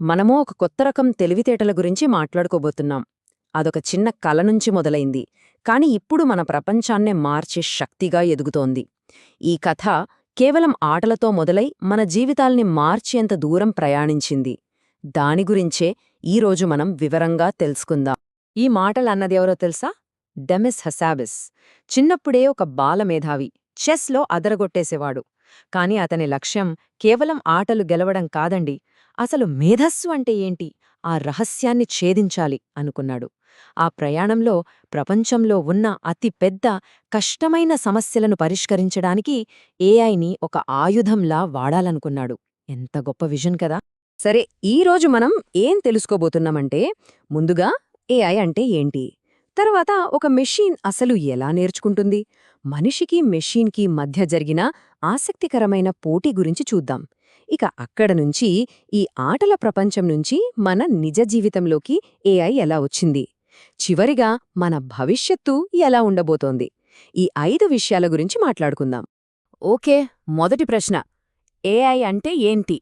మనము ఒక కొత్త రకం తెలివితేటల గురించి మాట్లాడుకోబోతున్నాం. అదొక చిన్న కల నుంచి మొదలైంది. కాని ఇప్పుడు మన ప్రపంచాన్నే మార్చే శక్తిగా ఎదుగుతోంది. ఈ కథ కేవలం ఆటలతో మొదలై మన జీవితాల్ని మార్చేంత దూరం ప్రయాణించింది. దాని గురించే ఈరోజు మనం వివరంగా తెలుసుకుందాం. ఈ మాటలన్నదెవరో తెలుసా? Demis Hassabis. చిన్నప్పుడే ఒక బాలమేధావి చెస్లో అదరగొట్టేసేవాడు. కాని అతని లక్ష్యం కేవలం ఆటలు గెలవడం కాదండి. అసలు మేధస్సు అంటే ఏంటి? ఆ రహస్యాన్ని ఛేదించాలి అనుకున్నాడు. ఆ ప్రయాణంలో ప్రపంచంలో ఉన్న అతి పెద్ద కష్టమైన సమస్యలను పరిష్కరించడానికి ఏఐని ఒక ఆయుధంలా వాడాలనుకున్నాడు. ఎంత గొప్ప విజన్ కదా! సరే ఈరోజు మనం ఏం తెలుసుకోబోతున్నామంటే ముందుగా ఏఐ అంటే ఏంటి? తర్వాత ఒక మెషీన్ అసలు ఎలా నేర్చుకుంటుంది? మనిషికి మెషీన్కి మధ్య జరిగిన ఆసక్తికరమైన పోటీ గురించి చూద్దాం. ఇక అక్కడ నుంచి ఈ ఆటల ప్రపంచం నుంచి మన నిజ జీవితంలోకి ఏఐ ఎలా వచ్చింది? చివరిగా మన భవిష్యత్తు ఎలా ఉండబోతోంది? ఈ ఐదు విషయాల గురించి మాట్లాడుకుందాం. ఓకే మొదటి ప్రశ్న. ఏఐ అంటే ఏంటి?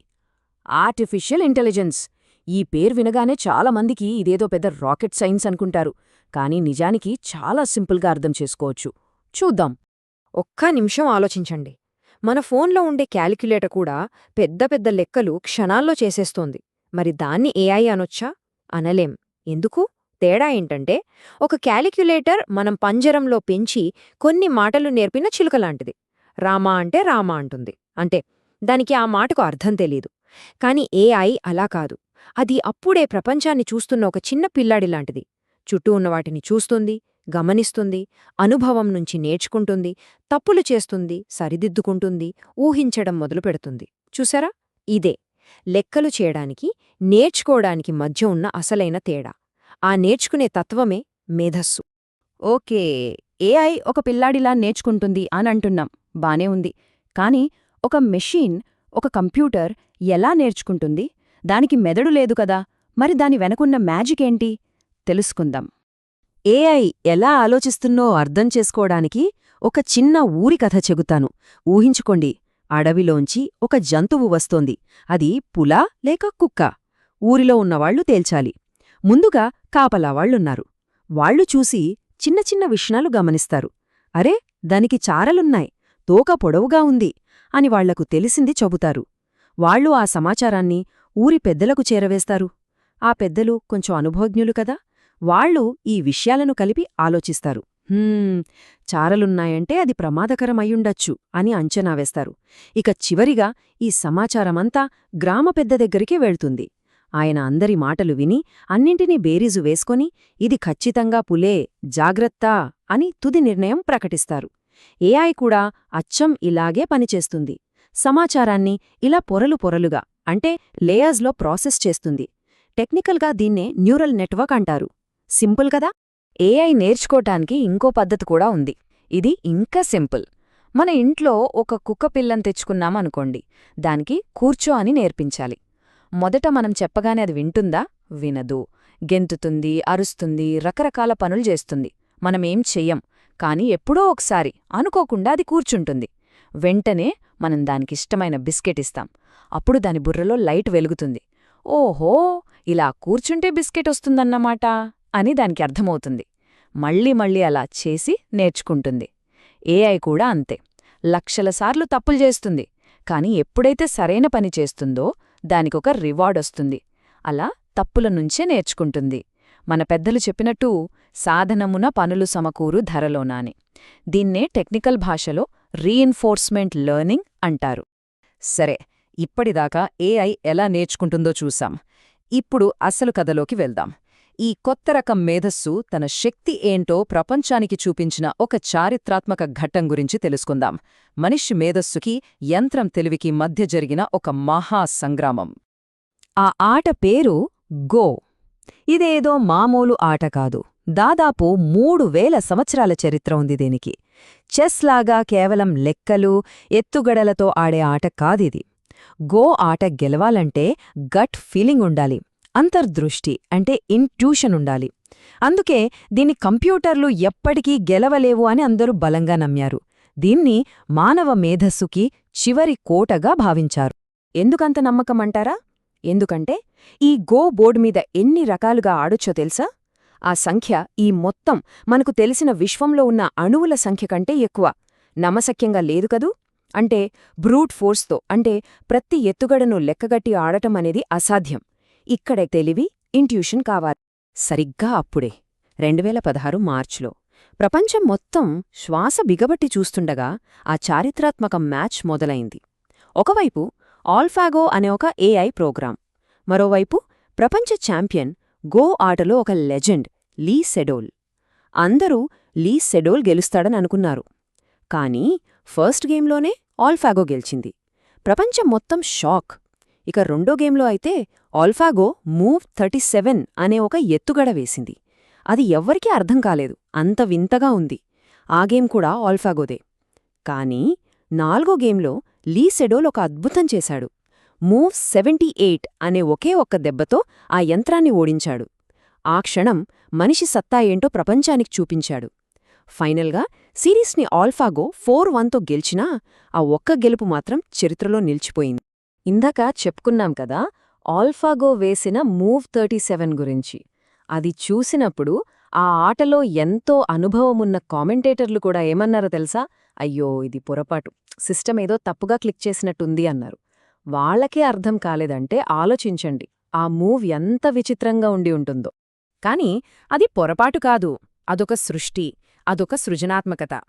ఆర్టిఫిషియల్ ఇంటెలిజెన్స్ ఈ పేరు వినగానే చాలామందికి ఇదేదో పెద్ద రాకెట్ సైన్స్ అనుకుంటారు. కానీ నిజానికి చాలా సింపుల్గా అర్థం చేసుకోవచ్చు. చూద్దాం. ఒక్క నిమిషం ఆలోచించండి. మన ఫోన్లో ఉండే క్యాలిక్యులేటర్ కూడా పెద్ద పెద్ద లెక్కలు క్షణాల్లో చేసేస్తోంది. మరి దాన్ని ఏఐ అనొచ్చా? అనలేం. ఎందుకు? తేడా ఏంటంటే ఒక క్యాలిక్యులేటర్ మనం పంజరంలో పెంచి కొన్ని మాటలు నేర్పిన చిలుకలాంటిది. రామా అంటే రామా అంటుంది. అంటే దానికి ఆ మాటకు అర్థం తెలీదు. కాని ఏఐ అలా కాదు. అది అప్పుడే ప్రపంచాన్ని చూస్తున్న ఒక చిన్న పిల్లాడిలాంటిది. చుట్టూ ఉన్న వాటిని చూస్తుంది గమనిస్తుంది అనుభవం నుంచి నేర్చుకుంటుంది తప్పులు చేస్తుంది సరిదిద్దుకుంటుంది ఊహించడం మొదలుపెడుతుంది. చూసారా? ఇదే. లెక్కలు చేయడానికి నేర్చుకోవడానికి మధ్య ఉన్న అసలైన తేడా. ఆ నేర్చుకునే తత్వమే మేధస్సు. ఓకే ఏఐ ఒక పిల్లాడిలా నేర్చుకుంటుంది అని అంటున్నాం బానే ఉంది. కాని ఒక మెషీన్ ఒక కంప్యూటర్ ఎలా నేర్చుకుంటుంది? దానికి మెదడు లేదు కదా. మరి దాని వెనకున్న మ్యాజిక్ ఏంటి? తెలుసుకుందాం. ఏఐ ఎలా ఆలోచిస్తున్నో అర్థం చేసుకోవడానికి ఒక చిన్న ఊరి కథ చెబుతాను. ఊహించుకోండి అడవిలోంచి ఒక జంతువు వస్తోంది. అది పులా లేక కుక్క. ఊరిలో ఉన్నవాళ్ళు తేల్చాలి. ముందుగా కాపలావాళ్ళున్నారు వాళ్ళు చూసి చిన్న చిన్న విషయాలు గమనిస్తారు. అరే దానికి చారలున్నాయి. తోక పొడవుగా ఉంది అని వాళ్ళకు తెలిసింది చెబుతారు. వాళ్ళు ఆ సమాచారాన్ని ఊరి పెద్దలకు చేరవేస్తారు. ఆ పెద్దలు కొంచెం అనుభవజ్ఞులు కదా. వాళ్ళు ఈ విషయాలను కలిపి ఆలోచిస్తారు. హూం చారలున్నాయంటే అది ప్రమాదకరమయ్యుండొచ్చు అని అంచనా వేస్తారు. ఇక చివరిగా ఈ సమాచారమంతా గ్రామ పెద్ద దగ్గరికే వెళ్తుంది. ఆయన అందరి మాటలు విని అన్నింటినీ బేరీజు వేసుకొని ఇది ఖచ్చితంగా పులే జాగ్రత్తా అని తుది నిర్ణయం ప్రకటిస్తారు. ఏఐ కూడా అచ్చం ఇలాగే పనిచేస్తుంది. సమాచారాన్ని ఇలా పొరలు పొరలుగా అంటే లేయర్స్లో ప్రాసెస్ చేస్తుంది. టెక్నికల్గా దీన్నే న్యూరల్ నెట్వర్క్ అంటారు. సింపుల్ కదా? ఏఐ నేర్చుకోటానికి ఇంకో పద్ధతి కూడా ఉంది. ఇది ఇంకా సింపుల్. మన ఇంట్లో ఒక కుక్క పిల్లని తెచ్చుకున్నామనుకోండి దానికి కూర్చో అని నేర్పించాలి. మొదట మనం చెప్పగానే అది వింటుందా? వినదు. గెంతుతుంది అరుస్తుంది రకరకాల పనులు చేస్తుంది. మనమేం చెయ్యం. కాని ఎప్పుడో ఒకసారి అనుకోకుండా అది కూర్చుంటుంది. వెంటనే మనం దానికిష్టమైన బిస్కెట్ ఇస్తాం. అప్పుడు దాని బుర్రలో లైట్ వెలుగుతుంది. ఓహో! ఇలా కూర్చుంటే బిస్కెట్ వస్తుందన్నమాట. అని దానికి అర్థమవుతుంది. మళ్ళీ మళ్ళీ అలా చేసి నేర్చుకుంటుంది. ఏఐ కూడా అంతే. లక్షల సార్లు తప్పులు చేస్తుంది. కాని ఎప్పుడైతే సరైన పని చేస్తుందో దానికొక రివార్డొస్తుంది అలా తప్పుల నుంచే నేర్చుకుంటుంది. మన పెద్దలు చెప్పినట్టు సాధనమున పనులు సమకూరు ధరలోనాని. దీన్నే టెక్నికల్ భాషలో రీఎన్ఫోర్స్మెంట్ లెర్నింగ్ అంటారు. సరే ఇప్పటిదాకా ఏఐ ఎలా నేర్చుకుంటుందో చూసాం. ఇప్పుడు అసలు కథలోకి వెళ్దాం. ఈ కొత్త రకం మేధస్సు తన శక్తి ఏంటో ప్రపంచానికి చూపించిన ఒక చారిత్రాత్మక ఘట్టం గురించి తెలుసుకుందాం. మనిషి మేధస్సుకి యంత్రం తెలివికి మధ్య జరిగిన ఒక మహా సంగ్రామం. ఆ ఆట పేరు గో. ఇదేదో మామూలు ఆట కాదు. దాదాపు మూడు వేల సంవత్సరాల చరిత్ర ఉంది దీనికి. చెస్ లాగా కేవలం లెక్కలు ఎత్తుగడలతో ఆడే ఆట కాదిది గో ఆట గెలవాలంటే గట్ ఫీలింగ్ ఉండాలి. అంతర్దృష్టి అంటే ఇంట్యూషన్ ఉండాలి. అందుకే దీని కంప్యూటర్లు ఎప్పటికీ గెలవలేవు అని అందరూ బలంగా నమ్మారు. దీన్ని మానవ మేధస్సుకి చివరి కోటగా భావించారు. ఎందుకంత నమ్మకమంటారా? ఎందుకంటే ఈ గో బోర్డు మీద ఎన్ని రకాలుగా ఆడొచ్చో తెలుసా? ఆ సంఖ్య ఈ మొత్తం మనకు తెలిసిన విశ్వంలో ఉన్న అణువుల సంఖ్య కంటే ఎక్కువ. నమసక్యంగా లేదు కదూ? అంటే బ్రూట్ ఫోర్స్తో అంటే ప్రతి ఎత్తుగడను లెక్కగట్టి ఆడటం అనేది అసాధ్యం. ఇక్కడే తెలివి ఇంట్యూషన్ కావాలి. సరిగ్గా అప్పుడే. రెండువేల పదహారు మార్చిలో. ప్రపంచం మొత్తం శ్వాస బిగబట్టి చూస్తుండగా ఆ చారిత్రాత్మక మ్యాచ్ మొదలైంది. ఒకవైపు ఆల్ఫాగో అనే ఒక ఏఐ ప్రోగ్రాం. మరోవైపు ప్రపంచ ఛాంపియన్ గో ఆటలో ఒక లెజెండ్ లీ సెడోల్. అందరూ లీ సెడోల్ గెలుస్తాడని అనుకున్నారు. కానీ ఫస్ట్ గేమ్లోనే ఆల్ఫాగో గెలిచింది. ప్రపంచం మొత్తం షాక్. ఇక రెండో గేమ్లో అయితే ఆల్ఫాగో మూవ్ థర్టీ సెవెన్ అనే ఒక ఎత్తుగడ వేసింది. అది ఎవ్వరికీ అర్థం కాలేదు. అంత వింతగా ఉంది. ఆ గేమ్ కూడా ఆల్ఫాగోదే. కానీ నాలుగో గేమ్లో లీ సెడోల్ ఒక అద్భుతం చేశాడు. మూవ్ సెవెంటీ ఎయిట్ అనే ఒకే ఒక్క దెబ్బతో ఆ యంత్రాన్ని ఓడించాడు. ఆ క్షణం మనిషి సత్తా ఏంటో ప్రపంచానికి చూపించాడు. ఫైనల్గా సిరీస్ని ఆల్ఫాగో ఫోర్ వన్తో గెలిచినా ఆ ఒక్క గెలుపు మాత్రం చరిత్రలో నిలిచిపోయింది. ఇందాక చెప్పుకున్నాం కదా ఆల్ఫాగో వేసిన మూవ్ థర్టీ సెవెన్ గురించి. అది చూసినప్పుడు ఆ ఆటలో ఎంతో అనుభవమున్న కామెంటేటర్లు కూడా ఏమన్నారో తెలుసా? అయ్యో ఇది పొరపాటు. సిస్టమ్ ఏదో తప్పుగా క్లిక్ చేసినట్టుంది అన్నారు. వాళ్ళకే అర్థం కాలేదంటే ఆలోచించండి. ఆ మూవ్ ఎంత విచిత్రంగా ఉండి ఉంటుందో. కాని అది పొరపాటు కాదు. అదొక సృష్టి. అదొక సృజనాత్మకత.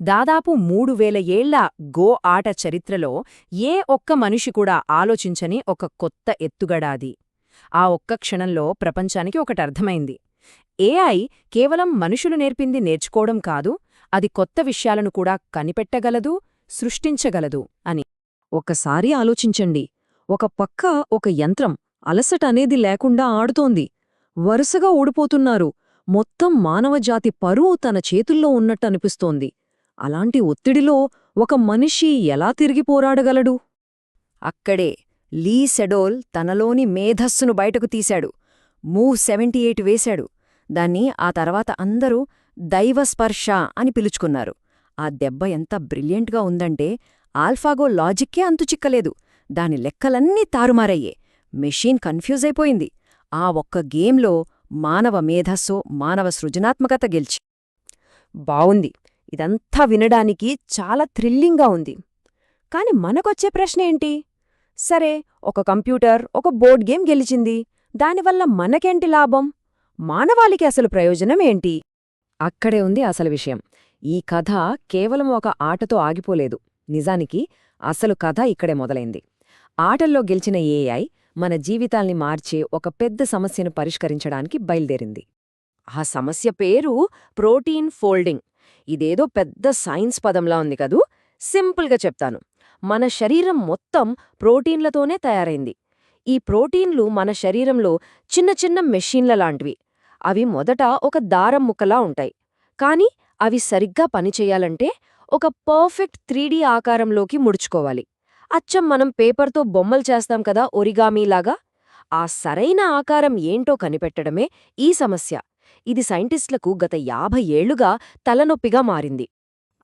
దాదాపు మూడు వేల ఏళ్ళ గో ఆట చరిత్రలో ఏ ఒక్క మనిషి కూడా ఆలోచించని ఒక కొత్త ఎత్తుగడాది. ఆ ఒక్క క్షణంలో ప్రపంచానికి ఒకటర్థమైంది ఏఐ కేవలం మనుషులు నేర్పింది నేర్చుకోవడం కాదు అది కొత్త విషయాలను కూడా కనిపెట్టగలదు సృష్టించగలదు అని. ఒకసారి ఆలోచించండి. ఒక పక్క ఒక యంత్రం అలసట అనేది లేకుండా ఆడుతోంది. వరుసగా ఊడిపోతున్నారు మొత్తం మానవజాతి పరువు తన చేతుల్లో ఉన్నట్టనిపిస్తోంది అలాంటి ఒత్తిడిలో ఒక మనిషి ఎలా తిరిగి పోరాడగలడు? అక్కడే లీ సెడోల్ తనలోని మేధస్సును బయటకు తీశాడు. మూవ్ సెవెంటీ ఎయిట్ వేశాడు. దాన్ని ఆ తర్వాత అందరూ దైవస్పర్శ అని పిలుచుకున్నారు. ఆ దెబ్బ ఎంత బ్రిలియంట్గా ఉందంటే ఆల్ఫాగో లాజిక్కే అంతుచిక్కలేదు దాని లెక్కలన్నీ తారుమారయ్యే. మెషీన్ కన్ఫ్యూజ్ అయిపోయింది. ఆ ఒక్క గేమ్లో మానవ మేధస్సు మానవ సృజనాత్మకత గెలిచి. బావుంది. ఇదంతా వినడానికి చాలా థ్రిల్లింగ్గా ఉంది. కాని మనకొచ్చే ప్రశ్న ఏంటి? సరే ఒక కంప్యూటర్ ఒక బోర్డ్ గేమ్ గెలిచింది. దానివల్ల మనకేంటి లాభం? మానవాళికి అసలు ప్రయోజనం ఏంటి? అక్కడే ఉంది అసలు విషయం. ఈ కథ కేవలం ఒక ఆటతో ఆగిపోలేదు. నిజానికి అసలు కథ ఇక్కడే మొదలైంది. ఆటల్లో గెలిచిన ఏఐ మన జీవితాల్ని మార్చే ఒక పెద్ద సమస్యను పరిష్కరించడానికి బయల్దేరింది. ఆ సమస్య పేరు ప్రోటీన్ ఫోల్డింగ్. ఇదేదో పెద్ద సైన్స్ పదంలా ఉంది కదూ? సింపుల్గా చెప్తాను. మన శరీరం మొత్తం ప్రోటీన్లతోనే తయారైంది. ఈ ప్రోటీన్లు మన శరీరంలో చిన్న చిన్న మెషీన్ల లాంటివి. అవి మొదట ఒక దారం ముక్కలా ఉంటాయి. కాని అవి సరిగ్గా పనిచేయాలంటే ఒక పర్ఫెక్ట్ త్రీడీ ఆకారంలోకి ముడుచుకోవాలి. అచ్చం మనం పేపర్తో బొమ్మలు చేస్తాం కదా ఒరిగామీలాగా? ఆ సరైన ఆకారం ఏంటో కనిపెట్టడమే ఈ సమస్య. ఇది సైంటిస్టులకు గత యాభై ఏళ్ళుగా తలనొప్పిగా మారింది.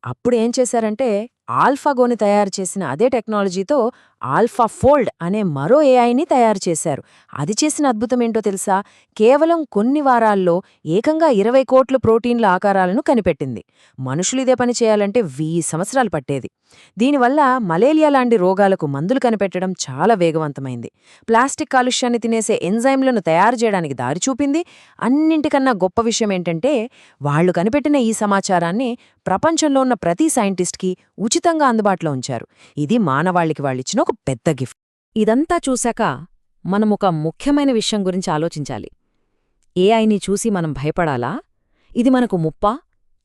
అప్పుడేం చేశారంటే ఆల్ఫాగోని తయారు చేసిన అదే టెక్నాలజీతో ఆల్ఫా ఫోల్డ్ అనే మరో ఏఐని తయారు చేశారు. అది చేసిన అద్భుతమేంటో తెలుసా? కేవలం కొన్ని వారాల్లో ఏకంగా ఇరవై కోట్ల ప్రోటీన్ల ఆకారాలను కనిపెట్టింది. మనుషులు ఇదే పని చేయాలంటే వెయ్యి సంవత్సరాలు పట్టేది. దీనివల్ల మలేరియా లాంటి రోగాలకు మందులు కనిపెట్టడం చాలా వేగవంతమైంది. ప్లాస్టిక్ కాలుష్యాన్ని తినేసే ఎంజైమ్లను తయారు చేయడానికి దారి చూపింది. అన్నింటికన్నా గొప్ప విషయం ఏంటంటే వాళ్ళు కనిపెట్టిన ఈ సమాచారాన్ని ప్రపంచంలో ఉన్న ప్రతి సైంటిస్ట్కి ఉచితంగా అందుబాటులో ఉంచారు. ఇది మానవాళికి వాళ్ళిచ్చిన ఒక పెద్ద గిఫ్ట్. ఇదంతా చూశాక మనం ఒక ముఖ్యమైన విషయం గురించి ఆలోచించాలి. ఏఐని చూసి మనం భయపడాలా? ఇది మనకు ముప్పా?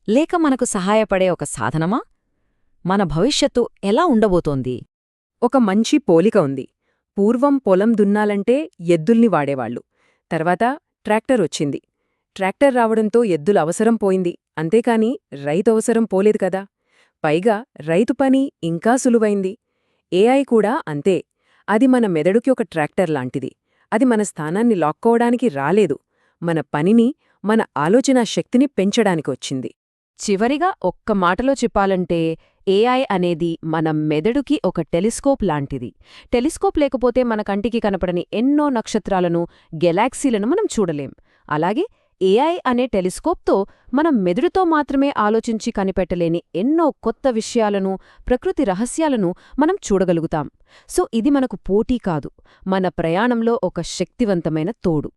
లేక మనకు సహాయపడే ఒక సాధనమా? మన భవిష్యత్తు ఎలా ఉండబోతోంది? ఒక మంచి పోలిక ఉంది. పూర్వం పొలం దున్నాలంటే ఎద్దుల్ని వాడేవాళ్ళు తర్వాత ట్రాక్టర్ వచ్చింది. ట్రాక్టర్ రావడంతో ఎద్దుల అవసరం పోయింది. అంతేకాని రైతు అవసరం పోలేదు కదా. పైగా రైతు పని ఇంకా సులువైంది. ఏఐ కూడా అంతే. అది మన మెదడుకి ఒక ట్రాక్టర్ లాంటిది. అది మన స్థానాన్ని లాక్కోవడానికి రాలేదు. మన పనిని మన ఆలోచనా శక్తిని పెంచడానికొచ్చింది చివరిగా ఒక్క మాటలో చెప్పాలంటే ఏఐ అనేది మన మెదడుకి ఒక టెలిస్కోప్ లాంటిది. టెలిస్కోప్ లేకపోతే మన కంటికి కనపడని ఎన్నో నక్షత్రాలను గెలాక్సీలను మనం చూడలేం. అలాగే ఏఐ అనే టెలిస్కోప్తో మనం మెదడుతో మాత్రమే ఆలోచించి కనిపెట్టలేని ఎన్నో కొత్త విషయాలను ప్రకృతి రహస్యాలను మనం చూడగలుగుతాం. సో ఇది మనకు పోటీ కాదు. మన ప్రయాణంలో ఒక శక్తివంతమైన తోడు.